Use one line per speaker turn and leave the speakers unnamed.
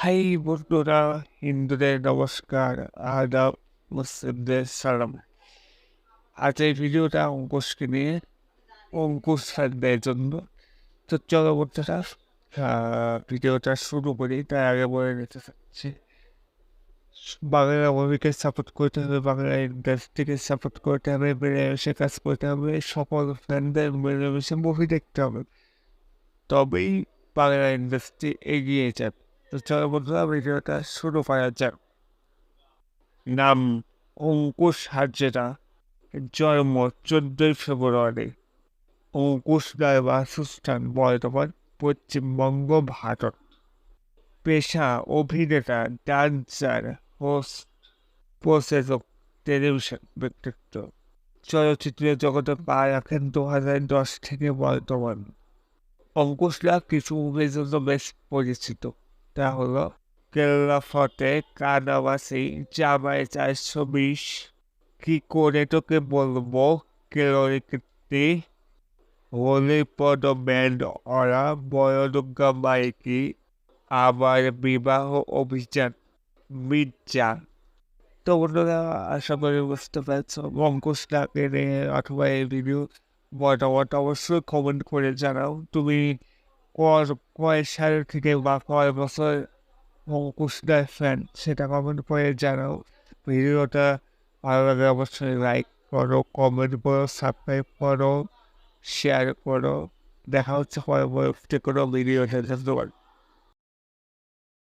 High বন্ধুরা হিন্দুদের নমস্কার আদাব মুসলিমদের সালাম আজ এই ভিডিওটা অঙ্কুশকে নিয়ে অঙ্কুশ ফ্যানদের জন্য তো চলো বন্ধুরা ভিডিওটা শুরু করি তার আগে বলে নিতে চাচ্ছি বাংলা মুভিকে সাপোর্ট করতে হবে বাংলা ইন্ডাস্ট্রিকে সাপোর্ট করতে হবে মিলেমিশে কাজ করতে হবে সকল ফ্যানদের মিলেমিশে মুভি দেখতে হবে তবেই বাংলা ইন্ডাস্ট্রি এগিয়ে যাবে তো চলো বন্ধুরা ভিডিওটা শুরু করা যাক নাম অঙ্কুশ হাজরা জন্ম চোদ্দই ফেব্রুয়ারি অঙ্কুশ রায় বাসস্থান বর্ধমান পশ্চিমবঙ্গ ভারত পেশা অভিনেতা ডান্সার হোস্ট প্রসেসক টেলিভিশন ব্যক্তিত্ব চলচ্চিত্রের জগতে পা রাখেন দু হাজার দশ থেকে বর্তমান অঙ্কুশরা কিছু মুভির জন্য বেশ পরিচিত তা হলো কেরালা ফতে কানাবাসি জামাই চারশো বিশ কি করে তোকে বলব? কীর্তি হোলি ব্যান্ড অরা বয়দুর্গা মাইকি আবার বিবাহ অভিযান। মির্জা। তো বন্ধুরা, আশা করি বুঝতে পারছ। অঙ্কুশটাকে নিয়ে অথবা এই ভিডিও মতামত অবশ্যই কমেন্ট করে জানাও। তুমি ক- কয় সাল থেকে বা কয় বছর অঙ্কুশদার ফ্যান সেটা কমেন্ট করে জানাও ভিডিওটা ভালো লাগে অবশ্যই লাইক করো কমেন্ট করো সাবস্ক্রাইব করো শেয়ার করো দেখা হচ্ছে পরবর্তী কোনো ভিডিওতে ধন্যবাদ